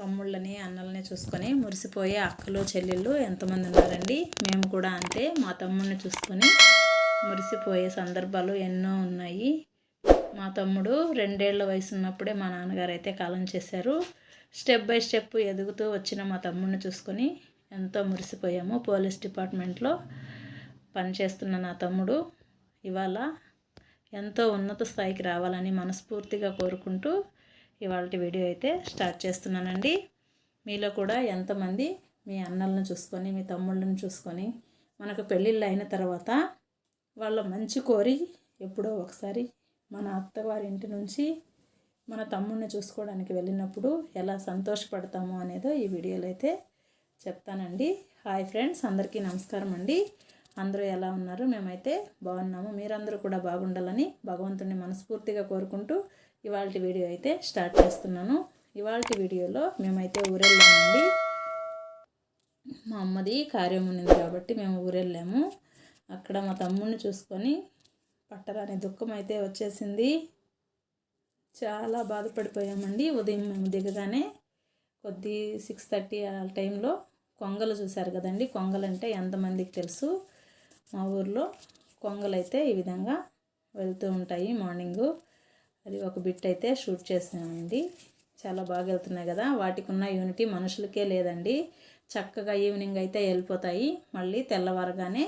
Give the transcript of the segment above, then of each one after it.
తమ్ముళ్ళని అన్నల్ని చూసుకొని మురిసిపోయే అక్కలు చెల్లెళ్ళు ఎంతమంది ఉన్నారండి? మేము కూడా అంతే. మా తమ్ముడిని చూసుకొని మురిసిపోయే సందర్భాలు ఎన్నో ఉన్నాయి. మా తమ్ముడు రెండేళ్ళ వయసు ఉన్నప్పుడే మా నాన్నగారు అయితే కాలం చేశారు. స్టెప్ బై స్టెప్ ఎదుగుతూ వచ్చిన మా తమ్ముడిని చూసుకొని ఎంతో మురిసిపోయాము. పోలీస్ డిపార్ట్మెంట్లో పనిచేస్తున్న నా తమ్ముడు ఇవాళ ఎంతో ఉన్నత స్థాయికి రావాలని మనస్ఫూర్తిగా కోరుకుంటూ ఇవాళ వీడియో అయితే స్టార్ట్ చేస్తున్నానండి. మీలో కూడా ఎంతమంది మీ అన్నలను చూసుకొని మీ తమ్ముళ్ళని చూసుకొని మనకు పెళ్ళిళ్ళు అయిన తర్వాత వాళ్ళ మంచి కోరి ఎప్పుడో ఒకసారి మన అత్తవారి ఇంటి నుంచి మన తమ్ముడిని చూసుకోవడానికి వెళ్ళినప్పుడు ఎలా సంతోషపడతామో అనేదో ఈ వీడియోలో అయితే చెప్తానండి. హాయ్ ఫ్రెండ్స్ అందరికీ నమస్కారం అండి. అందరూ ఎలా ఉన్నారు? మేమైతే బాగున్నాము. మీరందరూ కూడా బాగుండాలని భగవంతుని మనస్ఫూర్తిగా కోరుకుంటూ ఇవాళ వీడియో అయితే స్టార్ట్ చేస్తున్నాను. ఇవాళ వీడియోలో మేమైతే ఊరెళ్ళామండి. మా అమ్మది కార్యం ఉన్నింది కాబట్టి మేము ఊరెళ్ళాము. అక్కడ మా తమ్ముడిని చూసుకొని పట్టరాని దుఃఖం అయితే వచ్చేసింది. చాలా బాధపడిపోయామండి. ఉదయం మేము దిగగానే కొద్ది సిక్స్ థర్టీ ఆ టైంలో కొంగలు చూశారు కదండి. కొంగలు అంటే ఎంతమందికి తెలుసు? మా ఊర్లో కొంగలు అయితే ఈ విధంగా వెళ్తూ ఉంటాయి మార్నింగు. అది ఒక బిట్ అయితే షూట్ చేసామండి చాలా బాగా వెళ్తున్నాయి కదా. వాటికి ఉన్న యూనిటీ మనుషులకే లేదండి. చక్కగా ఈవినింగ్ అయితే వెళ్ళిపోతాయి. మళ్ళీ తెల్లవారగానే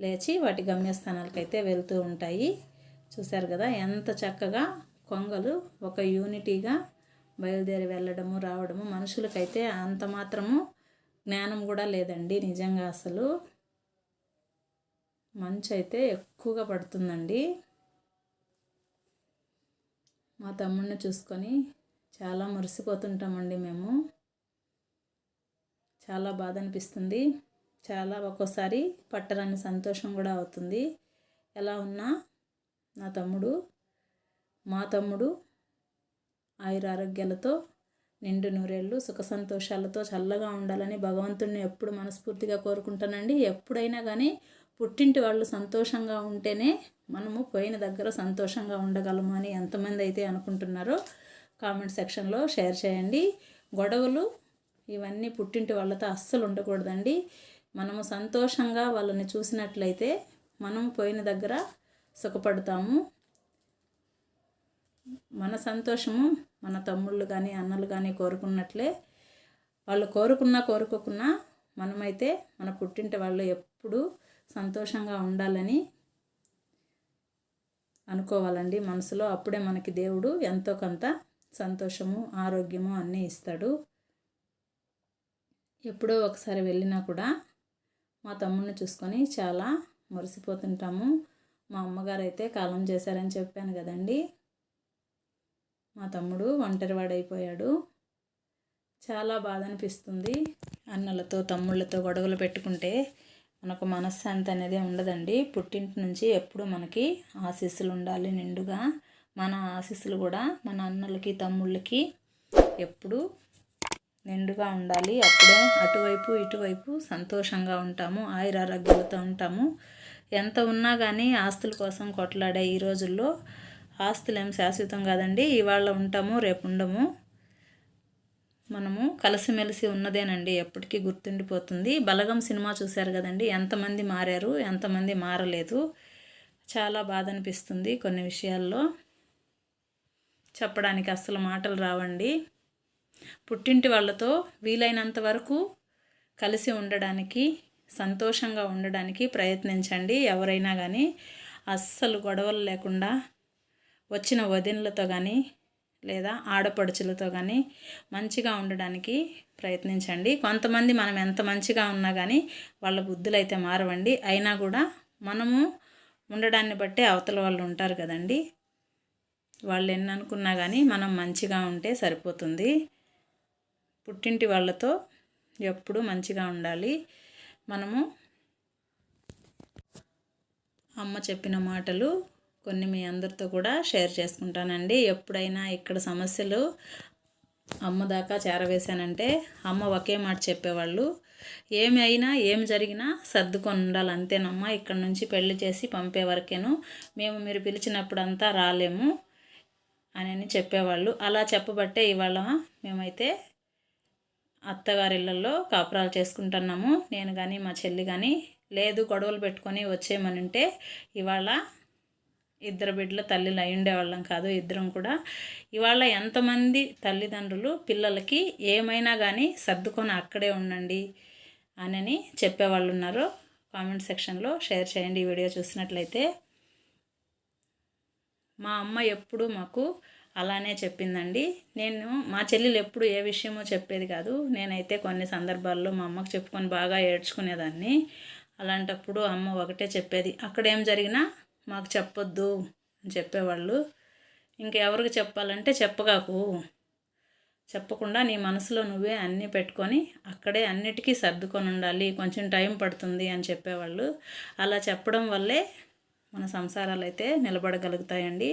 లేచి వాటి గమ్యస్థానాలకైతే వెళ్తూ ఉంటాయి. చూశారు కదా ఎంత చక్కగా కొంగలు ఒక యూనిటీగా బయలుదేరి వెళ్ళడము రావడము మనుషులకైతే అంత మాత్రము జ్ఞానం కూడా లేదండి నిజంగా అసలు. మంచు అయితే ఎక్కువగా పడుతుందండి. మా తమ్ముడిని చూసుకొని చాలా మురిసిపోతుంటామండి మేము. చాలా బాధ అనిపిస్తుంది చాలా ఒక్కోసారి పట్టరాని సంతోషం కూడా అవుతుంది. ఎలా ఉన్నా నా తమ్ముడు మా తమ్ముడు ఆయురారోగ్యాలతో నిండు నూరేళ్ళు సుఖ సంతోషాలతో చల్లగా ఉండాలని భగవంతుడిని ఎప్పుడు మనస్ఫూర్తిగా కోరుకుంటానండి. ఎప్పుడైనా కానీ పుట్టింటి వాళ్ళు సంతోషంగా ఉంటేనే మనము పోయిన దగ్గర సంతోషంగా ఉండగలము అని ఎంతమంది అయితే అనుకుంటున్నారో కామెంట్ సెక్షన్లో షేర్ చేయండి. గొడవలు ఇవన్నీ పుట్టింటి వాళ్ళతో అస్సలు ఉండకూడదండి. మనము సంతోషంగా వాళ్ళని చూసినట్లయితే మనము పోయిన దగ్గర సుఖపడతాము. మన సంతోషము మన తమ్ముళ్ళు కానీ అన్నలు కానీ కోరుకున్నట్లే. వాళ్ళు కోరుకున్నా కోరుకోకున్నా మనమైతే మన పుట్టింటి వాళ్ళు ఎప్పుడు సంతోషంగా ఉండాలని అనుకోవాలండి. మనసులో అప్పుడే మనకి దేవుడు ఎంతో కొంత సంతోషము ఆరోగ్యము అన్నీ ఇస్తాడు. ఎప్పుడో ఒకసారి వెళ్ళినా కూడా మా తమ్ముడిని చూసుకొని చాలా మురిసిపోతుంటాము. మా అమ్మగారు అయితే కాలం చేశారని చెప్పాను కదండి. మా తమ్ముడు ఒంటరివాడైపోయాడు. చాలా బాధ అనిపిస్తుంది అన్నలతో తమ్ముళ్ళతో గొడవలు పెట్టుకుంటే మనకు మనశ్శాంతి అనేది ఉండదండి. పుట్టింటి నుంచి ఎప్పుడు మనకి ఆశీస్సులు ఉండాలి నిండుగా. మన ఆశీస్సులు కూడా మన అన్నలకి తమ్ముళ్ళకి ఎప్పుడు నిండుగా ఉండాలి. అప్పుడే అటువైపు ఇటువైపు సంతోషంగా ఉంటాము ఆయురారోగ్యాలతో ఉంటాము. ఎంత ఉన్నా కానీ ఆస్తుల కోసం కొట్లాడే ఈ రోజుల్లో ఆస్తులు ఏం శాశ్వతం కాదండి. ఇవాళ ఉంటాము రేపు ఉండము. మనము కలిసిమెలిసి ఉన్నదేనండి ఎప్పటికీ గుర్తుండిపోతుంది. బలగం సినిమా చూశారు కదండి ఎంతమంది మారారు ఎంతమంది మారలేదు. చాలా బాధ అనిపిస్తుంది కొన్ని విషయాల్లో. చెప్పడానికి అస్సలు మాటలు రావండి. పుట్టింటి వాళ్ళతో వీలైనంత వరకు కలిసి ఉండడానికి సంతోషంగా ఉండడానికి ప్రయత్నించండి. ఎవరైనా కానీ అస్సలు గొడవలు లేకుండా వచ్చిన వదినలతో కానీ లేదా ఆడపడుచులతో కానీ మంచిగా ఉండడానికి ప్రయత్నించండి. కొంతమంది మనం ఎంత మంచిగా ఉన్నా కానీ వాళ్ళ బుద్ధులు అయితే మారవండి. అయినా కూడా మనము ఉండడాన్ని బట్టే అవతల వాళ్ళు ఉంటారు కదండి. వాళ్ళు ఎన్ని అనుకున్నా కానీ మనం మంచిగా ఉంటే సరిపోతుంది. పుట్టింటి వాళ్ళతో ఎప్పుడు మంచిగా ఉండాలి. మనము అమ్మ చెప్పిన మాటలు కొన్ని మీ అందరితో కూడా షేర్ చేసుకుంటానండి. ఎప్పుడైనా ఇక్కడ సమస్యలు అమ్మ దాకా చేరవేశానంటే అమ్మ ఒకే మాట చెప్పేవాళ్ళు. ఏమి అయినా ఏం జరిగినా సర్దుకొని ఉండాలి. అంతేనమ్మా ఇక్కడ నుంచి పెళ్ళి చేసి పంపే వరకేను. మేము మీరు పిలిచినప్పుడంతా రాలేము అని అని చెప్పేవాళ్ళు. అలా చెప్పబట్టే ఇవాళ మేమైతే అత్తగారిళ్ళల్లో కాపురాలు చేసుకుంటున్నాము. నేను కానీ మా చెల్లి కానీ లేదు గొడవలు పెట్టుకొని వచ్చేయమని ఉంటే ఇవాళ ఇద్దరు బిడ్డల తల్లిలు అయి ఉండేవాళ్ళం కాదు ఇద్దరం కూడా. ఇవాళ ఎంతమంది తల్లిదండ్రులు పిల్లలకి ఏమైనా కానీ సర్దుకొని అక్కడే ఉండండి అని చెప్పేవాళ్ళు ఉన్నారో కామెంట్ సెక్షన్లో షేర్ చేయండి ఈ వీడియో చూసినట్లయితే. మా అమ్మ ఎప్పుడు మాకు అలానే చెప్పిందండి. నేను మా చెల్లెలు ఎప్పుడు ఏ విషయమో చెప్పేది కాదు. నేనైతే కొన్ని సందర్భాల్లో మా అమ్మకు చెప్పుకొని బాగా ఏడ్చుకునేదాన్ని. అలాంటప్పుడు అమ్మ ఒకటే చెప్పేది అక్కడ ఏం జరిగినా మాకు చెప్పొద్దు అని చెప్పేవాళ్ళు. ఇంకెవరికి చెప్పాలంటే చెప్పగాకు. చెప్పకుండా నీ మనసులో నువ్వే అన్నీ పెట్టుకొని అక్కడే అన్నిటికీ సర్దుకొని ఉండాలి కొంచెం టైం పడుతుంది అని చెప్పేవాళ్ళు. అలా చెప్పడం వల్లే మన సంసారాలు అయితే నిలబడగలుగుతాయండి.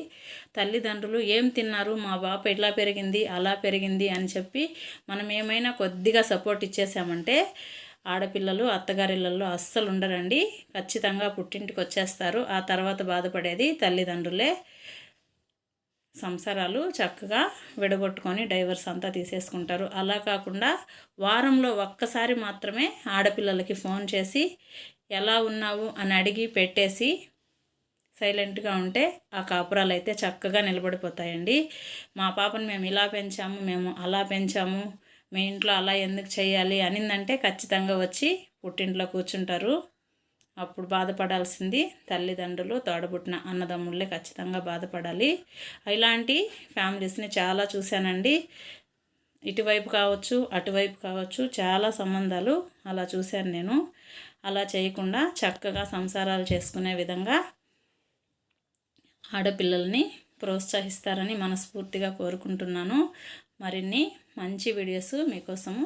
తల్లిదండ్రులు ఏం తిన్నారు మా బాప ఇలా పెరిగింది అలా పెరిగింది అని చెప్పి మనం ఏమైనా కొద్దిగా సపోర్ట్ ఇచ్చేసామంటే ఆడపిల్లలు అత్తగారిళ్ళల్లో అస్సలు ఉండరండి ఖచ్చితంగా పుట్టింటికి వచ్చేస్తారు ఆ తర్వాత బాధపడేది తల్లిదండ్రులే. సంసారాలు చక్కగా విడగొట్టుకొని డైవర్స్ అంతా తీసేసుకుంటారు. అలా కాకుండా వారంలో ఒక్కసారి మాత్రమే ఆడపిల్లలకి ఫోన్ చేసి ఎలా ఉన్నావు? అని అడిగి పెట్టేసి సైలెంట్గా ఉంటే ఆ కాపురాలు అయితే చక్కగా నిలబడిపోతాయండి. మా పాపను మేము ఇలా పెంచాము మేము అలా పెంచాము మీ ఇంట్లో అలా ఎందుకు చేయాలి అనిందంటే ఖచ్చితంగా వచ్చి పుట్టింట్లో కూర్చుంటారు. అప్పుడు బాధపడాల్సింది తల్లిదండ్రులు తోడబుట్టిన అన్నదమ్ముళ్ళే ఖచ్చితంగా బాధపడాలి. ఇలాంటి ఫ్యామిలీస్ని చాలా చూశానండి. ఇటువైపు కావచ్చు అటువైపు కావచ్చు చాలా సంబంధాలు అలా చూశాను నేను. అలా చేయకుండా చక్కగా సంసారాలు చేసుకునే విధంగా ఆడపిల్లల్ని ప్రోత్సహిస్తారని మనస్ఫూర్తిగా కోరుకుంటున్నాను. మరిన్ని మంచి వీడియోస్ మీకోసము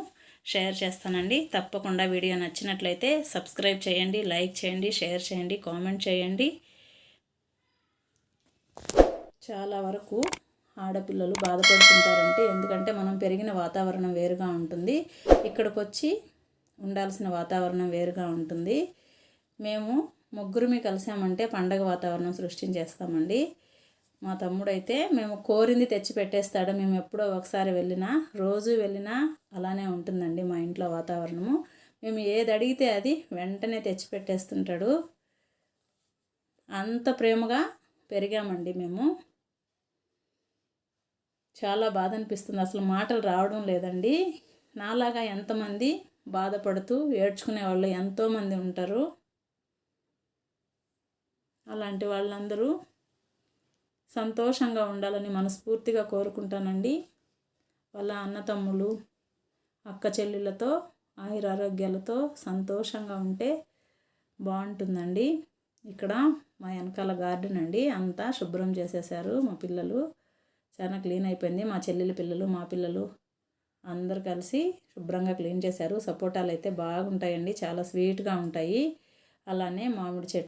షేర్ చేస్తానండి. తప్పకుండా వీడియో నచ్చినట్లయితే సబ్స్క్రైబ్ చేయండి లైక్ చేయండి షేర్ చేయండి కామెంట్ చేయండి. చాలా వరకు ఆడపిల్లలు బాధపడుతుంటారంటే ఎందుకంటే మనం పెరిగిన వాతావరణం వేరుగా ఉంటుంది. ఇక్కడికి వచ్చి ఉండాల్సిన వాతావరణం వేరుగా ఉంటుంది. మేము ముగ్గురుమి కలిసామంటే పండగ వాతావరణం సృష్టించేస్తామండి. మా తమ్ముడైతే మేము కోరింది తెచ్చి పెట్టేస్తాడు. మేము ఎప్పుడో ఒకసారి వెళ్ళినా రోజు వెళ్ళినా అలానే ఉంటుందండి మా ఇంట్లో వాతావరణము. మేము ఏది అడిగితే అది వెంటనే తెచ్చి పెట్టేస్తుంటాడు. అంత ప్రేమగా పెరిగామండి మేము. చాలా బాధ అనిపిస్తుంది అసలు మాటలు రావడం లేదండి. నాలాగా ఎంతమంది బాధపడుతూ ఏడ్చుకునే వాళ్ళు ఎంతోమంది ఉంటారు. అలాంటి వాళ్ళందరూ సంతోషంగా ఉండాలని మనస్ఫూర్తిగా కోరుకుంటానండి. వాళ్ళ అన్నతమ్ములు అక్క చెల్లెళ్ళతో ఆయురారోగ్యాలతో సంతోషంగా ఉంటే బాగుంటుందండి. ఇక్కడ మా వెనకాల గార్డెన్ అండి. అంతా శుభ్రం చేసేసారు మా పిల్లలు. చాలా క్లీన్ అయిపోయింది. మా చెల్లెల పిల్లలు మా పిల్లలు అందరు కలిసి శుభ్రంగా క్లీన్ చేశారు. సపోటాలు అయితే బాగుంటాయండి. చాలా స్వీట్గా ఉంటాయి. అలానే మామిడి చెట్టు